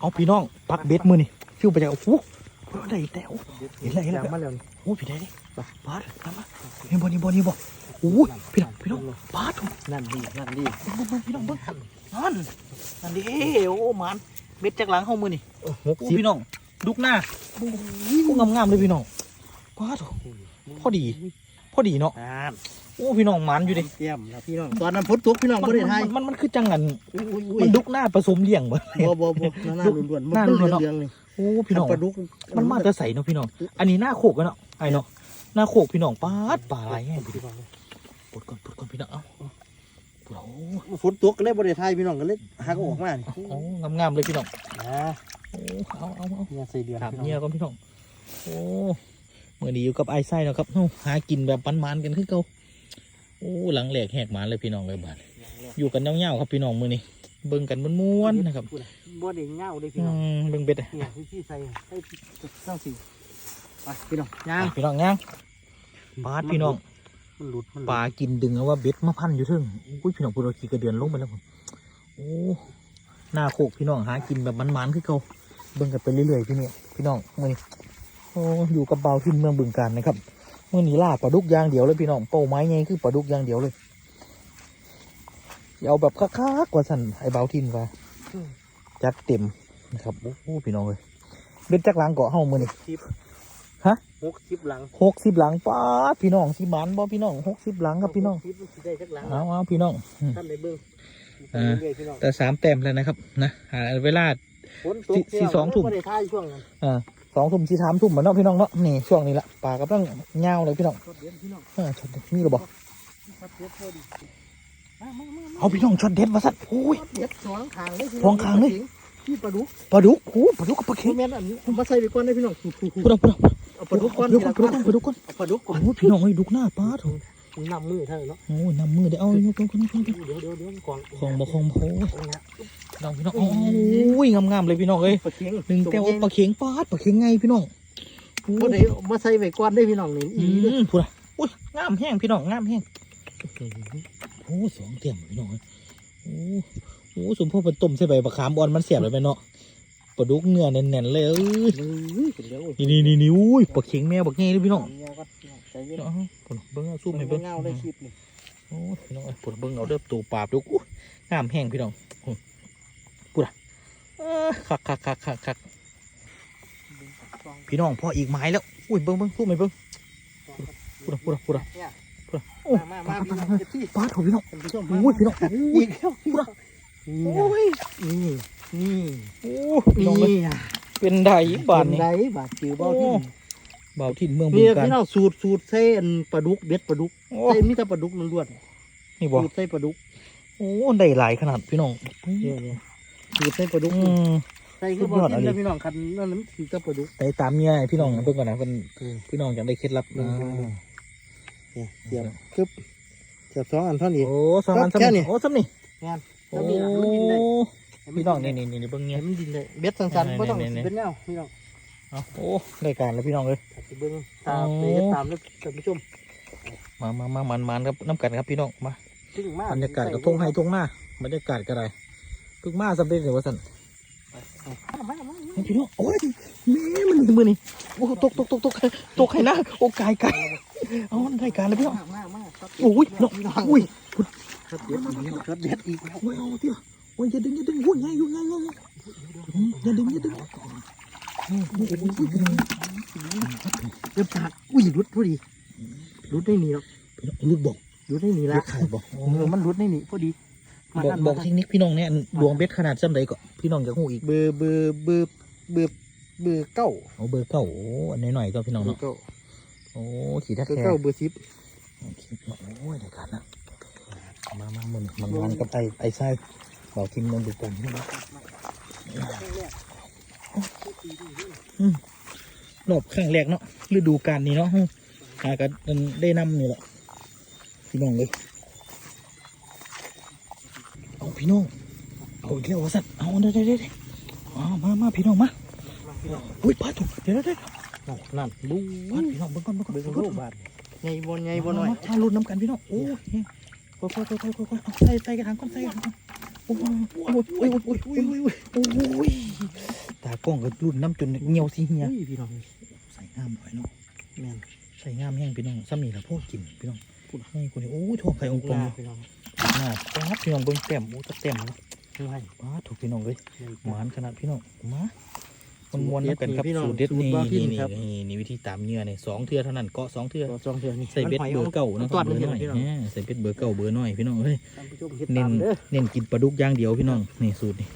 เอาพี่น้องปักเบ็ดมือนี่ฟิวไปจากโอ้โหได้อีกแล้วเห็นแล้วเห็นแล้วมาแล้วโอ้พี่ได้ดิปาดตามมาเห็นบ่นี่บ่นี่บ่โอ้ยพี่น้องพี่น้องปาดถูกนั่นดีนั่นดีเบิ่งเบิ่งพี่น้องเบิ่งนั่นนั่นดิโอ้มันเบ็ดจากหลังเข้ามือนี่หกโอ้สิบพี่น้องดุกหน้าโอ้งามๆเลยพี่น้องปาดถูกพอดีพ อดีเนาะนั่นโอ้พี่น้องมันอยู่ดิเตรียมแล้วพี่น้องตอนนั้นฝนตกพี่น้องมันบ่ได้ทายมันมันคือจังงันอุ้ยอุ้ยมันดุกหน้าผสมเลี้ยงบ่บ่บ่บ่หน้าล้วนๆมันหน้าเป็นล้วนๆเนาะเรื่องๆนี่โอ้พี่น้องปลาดุกมันมาจะใส่เนาะพี่น้อง อันนี้หน้าโขกกันเนาะไอ้เนาะหน้าโขกพี่น้องปาดปลาอะไรแห้งพี่ดิปลดก่อนปลดก่อนพี่น้องเอ้าปลดโอ้ฝนตกก็เลยบ่ได้ทายพี่น้องก็เลยหักออกมานี่โอ้งามๆเลยพี่น้องนะโอ้เอาเอาเอาเนี่ยใส่เดือนถามพี่น้องเนี่ยก่อนพี่น้องโอ้ เมื่อนี้อยู่กับไอ้ไส้เนาะครับโอ้หากินแบบมันๆกันคือเก่าโอ้หลังแหลกแหกหมานเลยพี่น้องเลยบาดอยู่กันเงาๆครับพี่น้องมื้อนี้เบิ่งกันม้วนๆนะครับบ่ได้เงาเลยพี่อืน้องมเบิ่งเบ็ดอะเนี่ยที่พี่ใส่ให้เจ้าสิไปพี่น้องย่างพี่น้องย่างปาดพี่น้องมันหลุดมันหลุดปลากินดึงเอาว่าเบ็ดมาพันอยู่เทึ่งอุ้ยพี่น้องพูดเราขี่กระเดือนลงไปแล้วผมโอ้หน้าโคกพี่น้องหากินแบบมันๆคือเขาเบิ่งกันไปเรื่อยๆพี่นี่พี่น้องมื่อนี้โอ้อยู่กับเบาวทินเมืองบึงการนะครับเมื่อนี้ล่าปลาดุกอย่างเดียวเลยพี่น้องเป้าไม้ไงคือปลาดุกอย่างเดียวเลยอย่าเอาแบบคักๆกว่าสันไอ้เบาวทินว่าจัดเต็มนะครับโอ้โหพี่น้องเลยเบ็ดจักหลังเกาะเฮามือนี่คลิปฮะหกคลิปหลังหกสิบหลังป้าดพี่น้องสิหมันบ่พี่น้องหกสิบหลังครับพี่น้องคลิปมันสิได้สักหลังเอาเอาพี่น้องท่านได้เบิ่งอ่าเรื่อยๆพี่น้องแต่สามแต้มแล้วนะครับนะหาเวลาฝนตกสี่สองทุ่มบ่ได้ทายช่วงนั้นอ่าส องทุ่มสี่สามทุ่มเหมือนเนาะพี่น้องเนาะนี่ช่วงนี้ละปลากำลังเงาวเลยพี่น้องช็อตเด็ดพี่น้องเออช็อตเด็ดมีหรือเปล่าช็อตเด็ดพอดีมามามามาเอาพี่น้องช็อตเด็ดมาสัตว์โอ้ยช็อตเด็ดสองทางเลยพี่สองข้างเลยพี่ปลาดุกปลาดุกโอ้ปลาดุกกับปลาเค็พี่งแม่นอันนี้ผมมาใส่ไปก่อนได้พี่น้องพูดพูดพูดพูดเอาพูดเอาเอาปลาดุกก่อนปลาดุกก่อนปลาดุกก่อนปลาดุกก่อนเอาปลาดุกก่อนโอ้ยพี่น้องเฮ้ยดุกหน้าปลาโถ นำมือเท่านั้นเนาะโอ้ยนำมือเดี๋ยวเอายกยกยกยกยกเดี๋ยวเดี๋ยวเดี๋ยวก่อนของบ่ของบ่โอ้ยเอาละพี่น้องพี่น้องโอ้ยงามๆเลยพี่น้องเอ้ยปลาเค็งหนึ่งแต้วปลาเค็งปลาดปลาเค็งไงพี่น้องโอ้บ่ยได้มาใส่ไปก่อนได้พี่น้องนี่อือีเด้อมพูดอะอุ้ยงามแห้งพี่น้องงามแห้งโอ้สองเต็มพี่น้องเอ้ยโอ้โหสมพอเป็นต้มใส่ใบบักขามอ่อนมันเสียบเลยไหมเนาะปลาดุกเนื้อแน่นๆเลยเอ้ยเฮ้ยเป็นเดี๋ยวนี่นี่นี่นี่อุ้ยปลาเข็งแม่บักเงี้ยเลยพี่น้อง เนี่ยก็ใจเย็นเนาะพุ่นเบิ้งเอาสู้มัให้นเบิ้งเงาได้คลิปนี่โอ้ยพี่น้องเอ้ยพุ่นเบิ้งเอาเด้อตัวปราบดุกอู้งามแห้งพี่น้องพุ่นพุ่นอะเอ้อคักคักคักคักคักพี่น้องพออีกไม้แล้วอุ้ยเบิ้งเบิ้งสู้ให้เบิ้งพุ่นอะพุ่นอะพุ่นอะเนี่ยพุ่นอะโอ้มามามาพี่น้องที่ปลาโถพี่น้องท่านผู้ชมโอ้ยพี่น้องโอ้อียกแล้วพี่น้องโอ้ยนี่นี่โอ้ยพี่น้องเอ้ยนี่อะเป็นไดบานเป็นี่ไรบาดจือเบ้าที่ เบาถิ่นเมืองบึนี่งการ พี่น้องสูตรสูตรใส่อันปลาดุกเบ็ดปลาดุกโอ้ ใส่มีแต่ปลาดุกล้วนนี่ๆบ่สูตรใส่ปลาดุกโอ้ได้หลายขนาดพี่น้องเนี่ยเนี่ยสูตรใส่ปลาดุกอืม ใส่คือสุดยบ่อดกินอะไรแล้วพี่น้องคันนั่นมันคือแต่ปลาดุก ไปตามเมียให้พี่น้องเบิ่งก่อนนะเพิ่นพี่น้องจังได้เคล็ดลับอืมเนี่ยเดี๋ยวคึบเสียบสองอันเท่านี้ โอ้สองอันแค่นี้ซ้ำโอ้ซ้ำนี่งานโอ้แล้วมีหลังมันดินได้พี่น้องนี่นี่นี่เบิ่งเห็เงี้ยนมันดินได้เบ็ดสั้นๆไม่ต้องนี่ๆๆเป็นเงาพี่น้อง เอาโอ้ได้การแล้วพี่น้องเอ้ยถ้าสิเบิ่งตามไปเฮ็ดตามแล้วท่านผู้ชมมามามามันมันครับน้ำกันครับพี่น้องมาถึงมากบรรยากาศกับทงไฮทงหน้าบรรยากาศก็ได้เพิ่งมาสำเร็จเลยว่าสั่นมามามาเอาพี่น้องโอ้ยแม่มันมือนี่โอ้ตกตกตกตกตกไข่หน้าโอ้ไก่ไก่เอาได้การแล้วพี่น้องมามามาครับโอ้ยน้องอุ้ยครับเด็ดอีกแล้วครับเด็ดอีกแล้วโอ้ยเอาเดี๋ยวโอ้ยอย่าดึงอย่าดึงโอ้ยไงอยู่ไงไงไงอืมอย่าดึงอย่าดึง เดี๋ยวปากอุ้ยรุดพอดีรุดได้หนีแล้วน้องลูกบอกรุดได้หนีแล้วขาดบอกมันรุดได้หนีพอดีบอกบอกเทคนิคพี่น้องเนี่ยดวงเบ็ดขนาดจำใดก็พี่น้องจะหูอีกเบอร์เบอร์เบอร์เบอร์เบอร์เก้าเอาเบอร์เก้าโอ้อันหน่อยๆก็พี่น้องเบอเนาะร์เก้าโอ้ขี่ทักเบอร์แท้เก้าเบอร์สิบโอเคโอ้ยได้การนะมามามันมันงานกับไอ้ไอ้ไส้บอกทีมเมืองบุกกันนี่นะ รอบข้างแรกเนาะฤดูกาลนี้เนาะหากันได้นำนี่แหละพี่น้องเลยเอาพี่น้องเอาอีกแล้วสัตว์เอาเด้เด้เด้เอามามาพี่น้องมาอุ้ยปลาถูกเดี๋ยวเด้นั่นบูนพี่น้องเบิ้งก้อนเบิ้งก้อนเบิ้งก้อนบาทไงบนไงบนหน่อยถ้ารุนน้ำกันพี่น้องโอ้ยค่อยค่อยค่อยค่อยค่อยใส่ใส่กระถางก้อนใส่กระถางโอ้ยโอ้ยโอ้ยโอ้ยโอ้ย ตากล้องก็รุ่นน้ำจนเหี่ยวสิเหี่ยอุ้ยพี่น้องใส่งามหน่อยเนาะแม่นใส่งามแห้งพี่น้องซ้ำนี่ละพวกกินพี่น้องพูดให้คนนี้โอ้ยโทษใครองค์ปปอลางพี่น้องหน้าป้าดพี่น้องเบิ่งแต้มโอ้ตะแต้มเนาะไม่ป้าดถูกพี่น้องเลยแม่นหมานขนาดพี่น้องมามันมวนๆสูนัตกรกันเด็ดครับพี่น้องสูตรเด็ดสูตรนี่บ้าพินี่นครับนี่นี่วิธีตามเหยื่อเนี่ยสองเทือเท่านั้นเกาะสองเทือตัวสองเทือนี่ใส่เบ็ดเบอร์เก่านะคตรัอบนเบอนี้ร์น้อยพี่น้องอ่าใส่เบ็ดเบอร์เก่าเบอร์น้อยพี่น้องเฮ้ยท่านผู้ชมเฮ็ดเน้ตานมเด้อเน้นกินปลาดุกอย่างเดียวพี่น้องนี่สูตรนี่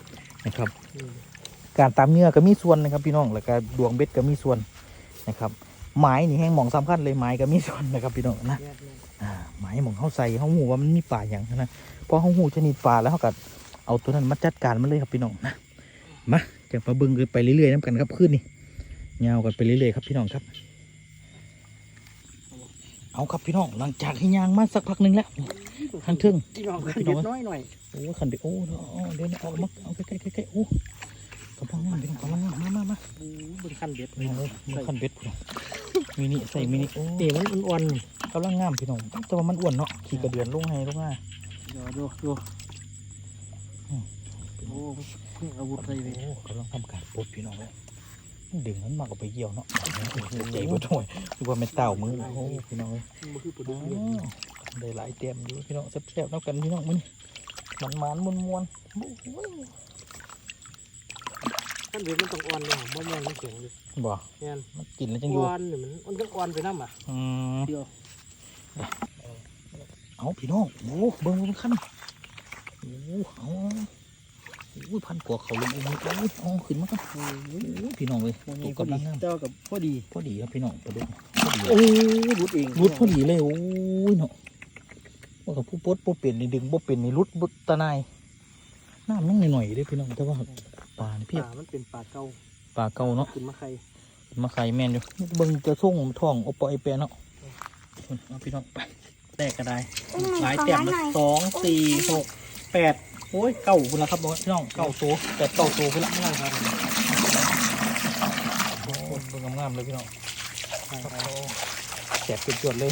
นะครับอืม การตามเหยื่อก็มีส่วนนะครับพี่น้องแล้วก็ดวงเบ็ดก็มีส่วนนะครับไม้นี่แห้งหมองสำคัญเลยไม้ก็มีส่วนนะครับพี่น้องนะแม่นแม่นอ่าไม้หมองเขาใส่เขาหูว่ามันมีป่าอย่างนะพอเขาหูชนิดป่าแล้วเขาก็เอาตัวนั้นมาจัดการมันเลยครับพี่น้องนะมาจะมาเบิ่งกันไปเรื่อยๆน้ำกันครับขึ้นนี่ยาวกันไปเรื่อยๆครับพี่น้องครับ เอาครับพี่น้องหลังจากที่ยางมาสักพักหนึ่งแล้วทางเทึ่งพี่น้องพี่เด็น้องดน้อยหน่อยโอ้ขันเดโอ้เดี๋ยวเอาเดี๋ยวนี้เอามาเอาใกล้ๆใกล้ๆโอ้ ขั้นเด็ดพี่น้องเอ้ยมีขันเบ็ดพี่น้องมินิใส่มินิโอ้เตะมันอ่อนกำลังงามพี่น้องแต่ว่ามันอ้วนเนาะขี่กระเดือนลงให้ลงมาๆเดี๋ยวดูดูโอ้เพิ่งอาวุธใส่ไปโอ้กำลังทำการปลดพี่น้องเลยดึงมันมากกว่าไปเยี่ยวเนาะใจบ่ถ่วยคือว่าเป็นเต่ามือโอ้พี่น้องเลยมันคือปลาดุโอ้กเดือดได้หลายเต็มอยู่พี่น้องแซ่บๆแล้วกันพี่น้องมันมันมันมวนมวน ๆโอ้ยขั้นเด็ดมันต้องอ่อนเลยบ่แม่นมันแข็งเลยบ่แม่นมันกินแล้วจังอยู่อ่อนนี่มันมันก็อ่อนไปน้ำอะอืมเดียวเอาพี่น้องโอ้เบิ่งเบิ่งคันโอ้เอาโอ้ยพันกว่าเขาลงอุ้มเลยโอ้ยเอาขึ้นมากันโอ้ยพี่น้องเลยมันตัมีวพอกำลัดีงงามเจ้ากับพอดีพอดีครับพี่น้องประดุกพอดีโอ้ยรุดเองรุดพอดีเลยโอ้ยเนาะว่ากับผู้ปดผู้เป็นนี่ดึงบ่เป็นนี่รุดบุตะนายน้ำนั่งหน่อยๆเด้อพี่น้องแต่ว่า ปลานี่ปเพียบลามันเป็นปลาเก่าปลาเก่าเนาะขึ้นมาใครมาไข่แมนอยู่เบิ่งจะส่งท้องโอปอไอแปรเนาะเอาพี่น้องไปแตกก็ได้หลายแต้มนะสองสี่หกแปดโอ้ยเก้าคุณละครับพี่น้องเก้าตัวแปดเก้าตัวคุณละไม่ได้ครับโอ้ยเบิ่งงามๆเลยพี่น้องใช่ครับแสบจุดๆเลย